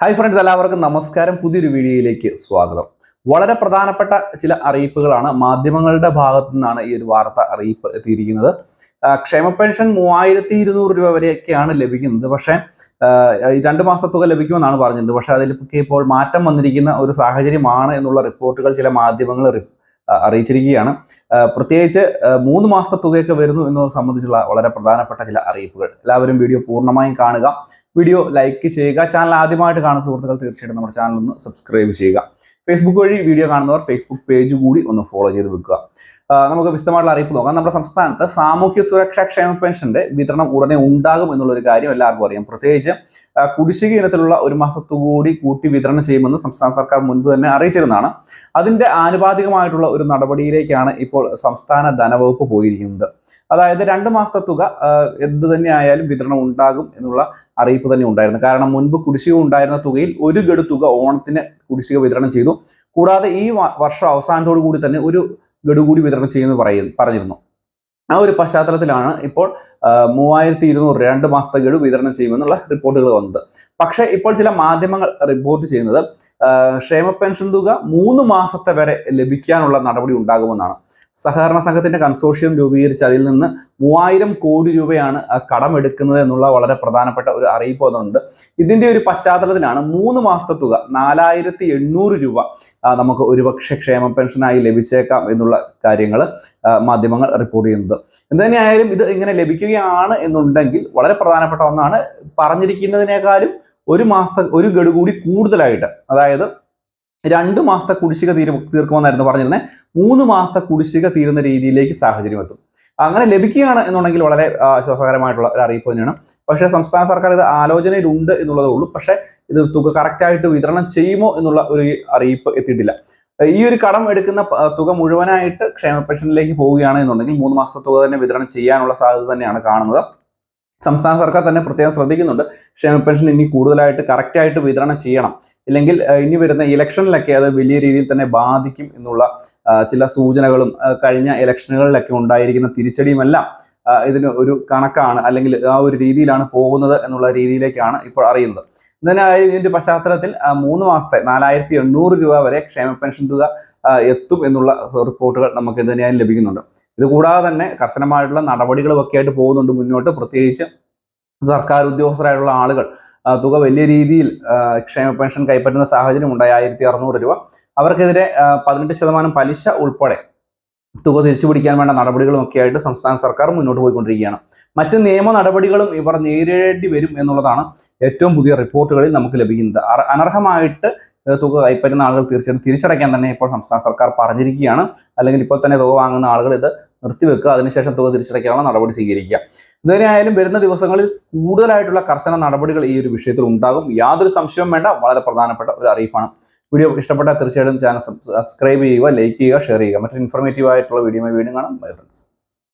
Hi friends എല്ലാവർക്കും നമസ്കാരം. പുതിയൊരു വീഡിയോയിലേക്ക് സ്വാഗതം. വളരെ പ്രധാനപ്പെട്ട ചില അറിയിപ്പുകളാണ് മാധ്യമങ്ങളുടെ ഭാഗത്തു നിന്നാണ് ഈ ഒരു വാർത്ത അറിയിപ്പ് എത്തിയിരിക്കുന്നത്. ക്ഷേമ പെൻഷൻ മൂവായിരത്തി ഇരുന്നൂറ് രൂപ വരെയൊക്കെയാണ് ലഭിക്കുന്നത്. പക്ഷേ രണ്ട് മാസ തുക ലഭിക്കുമെന്നാണ് പറഞ്ഞത് പക്ഷേ അതിലൊക്കെ ഇപ്പോൾ മാറ്റം വന്നിരിക്കുന്ന ഒരു സാഹചര്യമാണ് എന്നുള്ള റിപ്പോർട്ടുകൾ ചില മാധ്യമങ്ങൾ അറിയിച്ചിരിക്കുകയാണ്. പ്രത്യേകിച്ച് മൂന്ന് മാസത്തെ തുകയൊക്കെ വരുന്നു എന്നത് സംബന്ധിച്ചുള്ള വളരെ പ്രധാനപ്പെട്ട ചില അറിയിപ്പുകൾ. എല്ലാവരും വീഡിയോ പൂർണമായും കാണുക. വീഡിയോ ലൈക്ക് ചെയ്യുക. ചാനൽ ആദ്യമായിട്ട് കാണുന്ന സുഹൃത്തുക്കൾ തീർച്ചയായിട്ടും നമ്മുടെ ചാനൽ ഒന്ന് സബ്സ്ക്രൈബ് ചെയ്യുക. ഫേസ്ബുക്ക് വഴി വീഡിയോ കാണുന്നവർ ഫേസ്ബുക്ക് പേജ് കൂടി ഒന്ന് ഫോളോ ചെയ്ത് വെക്കുക. നമുക്ക് വിശദമായിട്ടുള്ള അറിയിപ്പ് നോക്കാം. നമ്മുടെ സംസ്ഥാനത്ത് സാമൂഹ്യ സുരക്ഷാ ക്ഷേമ പെൻഷന്റെ വിതരണം ഉടനെ ഉണ്ടാകും എന്നുള്ള ഒരു കാര്യം എല്ലാവർക്കും അറിയാം. പ്രത്യേകിച്ച് കുടിശ്ശിക ഇനത്തിലുള്ള ഒരു മാസത്തുകൂടി കൂട്ടി വിതരണം ചെയ്യുമെന്ന് സംസ്ഥാന സർക്കാർ മുൻപ് തന്നെ അറിയിച്ചിരുന്നതാണ്. അതിന്റെ ആനുപാതികമായിട്ടുള്ള ഒരു നടപടിയിലേക്കാണ് ഇപ്പോൾ സംസ്ഥാന ധനവകുപ്പ് പോയിരിക്കുന്നത്. അതായത് രണ്ട് മാസത്തെ തുക എന്ത് തന്നെ ആയാലും വിതരണം ഉണ്ടാകും എന്നുള്ള അറിയിപ്പ് തന്നെ ഉണ്ടായിരുന്നു. കാരണം മുൻപ് കുടിശ്ശിക ഉണ്ടായിരുന്ന തുകയിൽ ഒരു ഗഡു തുക ഓണത്തിന് കുടിശ്ശിക വിതരണം ചെയ്തു. കൂടാതെ ഈ വർഷം അവസാനത്തോടു കൂടി തന്നെ ഒരു ഗഡു കൂടി വിതരണം ചെയ്യുമെന്ന് പറയുന്നു പറഞ്ഞിരുന്നു. ആ ഒരു പശ്ചാത്തലത്തിലാണ് ഇപ്പോൾ മൂവായിരത്തി ഇരുന്നൂറ് രണ്ട് മാസത്തെ ഗഡു വിതരണം ചെയ്യുമെന്നുള്ള റിപ്പോർട്ടുകൾ വന്നത്. പക്ഷേ ഇപ്പോൾ ചില മാധ്യമങ്ങൾ റിപ്പോർട്ട് ചെയ്യുന്നത് ക്ഷേമ പെൻഷൻ തുക മൂന്ന് മാസത്തെ വരെ ലഭിക്കാനുള്ള നടപടി ഉണ്ടാകുമെന്നാണ്. സഹകരണ സംഘത്തിന്റെ കൺസോഷ്യം രൂപീകരിച്ച് അതിൽ നിന്ന് മൂവായിരം കോടി രൂപയാണ് കടമെടുക്കുന്നത് എന്നുള്ള വളരെ പ്രധാനപ്പെട്ട ഒരു അറിയിപ്പ് വന്നിട്ടുണ്ട്. ഇതിന്റെ ഒരു പശ്ചാത്തലത്തിലാണ് മൂന്ന് മാസത്തെ തുക നാലായിരത്തി എണ്ണൂറ് രൂപ നമുക്ക് ഒരുപക്ഷെ ക്ഷേമ പെൻഷനായി ലഭിച്ചേക്കാം എന്നുള്ള കാര്യങ്ങൾ മാധ്യമങ്ങൾ റിപ്പോർട്ട് ചെയ്യുന്നത്. എന്ത് തന്നെയായാലും ഇത് ഇങ്ങനെ ലഭിക്കുകയാണ് എന്നുണ്ടെങ്കിൽ വളരെ പ്രധാനപ്പെട്ട ഒന്നാണ് പറഞ്ഞിരിക്കുന്നതിനേക്കാളും ഒരു മാസത്തെ ഒരു ഗഡു കൂടി കൂടുതലായിട്ട് അതായത് രണ്ട് മാസത്തെ കുടിശ്ശിക തീരും തീർക്കുമെന്നായിരുന്നു പറഞ്ഞിരുന്നത് മൂന്ന് മാസത്തെ കുടിശ്ശിക തീരുന്ന രീതിയിലേക്ക് സാഹചര്യം എത്തും. അങ്ങനെ ലഭിക്കുകയാണ് എന്നുണ്ടെങ്കിൽ വളരെ ആശ്വാസകരമായിട്ടുള്ള ഒരു അറിയിപ്പ് തന്നെയാണ്. പക്ഷേ സംസ്ഥാന സർക്കാർ ഇത് ആലോചനയിലുണ്ട് എന്നുള്ളതേ ഉള്ളൂ. പക്ഷേ ഇത് തുക കറക്റ്റായിട്ട് വിതരണം ചെയ്യുമോ എന്നുള്ള ഒരു അറിയിപ്പ് എത്തിയിട്ടില്ല. ഈ ഒരു കടം എടുക്കുന്ന തുക മുഴുവനായിട്ട് ക്ഷേമ പെൻഷനിലേക്ക് പോവുകയാണ് എന്നുണ്ടെങ്കിൽ മൂന്ന് മാസത്തെ തുക തന്നെ വിതരണം ചെയ്യാനുള്ള സാധ്യത തന്നെയാണ് കാണുന്നത്. സംസ്ഥാന സർക്കാർ തന്നെ പ്രത്യേകം ശ്രദ്ധിക്കുന്നുണ്ട്. ക്ഷേമ പെൻഷൻ ഇനി കൂടുതലായിട്ട് കറക്റ്റായിട്ട് വിതരണം ചെയ്യണം. ഇല്ലെങ്കിൽ ഇനി വരുന്ന ഇലക്ഷനിലൊക്കെ അത് വലിയ രീതിയിൽ തന്നെ ബാധിക്കും എന്നുള്ള ചില സൂചനകളും കഴിഞ്ഞ ഇലക്ഷനുകളിലൊക്കെ ഉണ്ടായിരിക്കുന്ന തിരിച്ചടിയുമെല്ലാം ഇതിന് ഒരു കണക്കാണ് അല്ലെങ്കിൽ ആ ഒരു രീതിയിലാണ് പോകുന്നത് എന്നുള്ള രീതിയിലേക്കാണ് ഇപ്പോൾ അറിയുന്നത്. ഇതിനായി ഇതിന്റെ പശ്ചാത്തലത്തിൽ മൂന്ന് മാസത്തെ നാലായിരത്തി എണ്ണൂറ് രൂപ വരെ ക്ഷേമ പെൻഷൻ തുക എത്തും എന്നുള്ള റിപ്പോർട്ടുകൾ നമുക്ക് ഇതിനായി ലഭിക്കുന്നുണ്ട്. ഇത് കൂടാതെ തന്നെ കർശനമായിട്ടുള്ള നടപടികളും ഒക്കെ ആയിട്ട് പോകുന്നുണ്ട് മുന്നോട്ട്. പ്രത്യേകിച്ച് സർക്കാർ ഉദ്യോഗസ്ഥരായിട്ടുള്ള ആളുകൾ തുക വലിയ രീതിയിൽ ക്ഷേമ പെൻഷൻ കൈപ്പറ്റുന്ന സാഹചര്യം ഉണ്ടായി. ആയിരത്തി അറുന്നൂറ് രൂപ. അവർക്കെതിരെ പതിനെട്ട് ശതമാനം പലിശ ഉൾപ്പെടെ തുക തിരിച്ചു പിടിക്കാൻ വേണ്ട നടപടികളും ഒക്കെ ആയിട്ട് സംസ്ഥാന സർക്കാർ മുന്നോട്ട് പോയിക്കൊണ്ടിരിക്കുകയാണ്. മറ്റ് നിയമ നടപടികളും ഇവർ നേരിടേണ്ടി വരും എന്നുള്ളതാണ് ഏറ്റവും പുതിയ റിപ്പോർട്ടുകളിൽ നമുക്ക് ലഭിക്കുന്നത്. അനർഹമായിട്ട് തുക കൈപ്പറ്റുന്ന ആളുകൾ തീർച്ചയായിട്ടും തിരിച്ചടയ്ക്കാൻ തന്നെ ഇപ്പോൾ സംസ്ഥാന സർക്കാർ പറഞ്ഞിരിക്കുകയാണ്. അല്ലെങ്കിൽ ഇപ്പോൾ തന്നെ തുക വാങ്ങുന്ന ആളുകൾ ഇത് നിർത്തിവെക്കുക. അതിനുശേഷം തുക തിരിച്ചടയ്ക്കാനുള്ള നടപടി സ്വീകരിക്കുക. ഇതുവരെയായാലും വരുന്ന ദിവസങ്ങളിൽ കൂടുതലായിട്ടുള്ള കർശന നടപടികൾ ഈ ഒരു വിഷയത്തിൽ ഉണ്ടാകും. യാതൊരു സംശയവും വേണ്ട. വളരെ പ്രധാനപ്പെട്ട ഒരു അറിയിപ്പാണ്. വീഡിയോ ഇഷ്ടപ്പെട്ടാൽ തീർച്ചയായിട്ടും ചാനൽ സബ്സ്ക്രൈബ് ചെയ്യുക ലൈക്ക് ചെയ്യുക ഷെയർ ചെയ്യുക. മറ്റൊരു ഇൻഫോർമേറ്റീവ് ആയിട്ടുള്ള വീഡിയോ വീണ്ടും കാണാം. Bye friends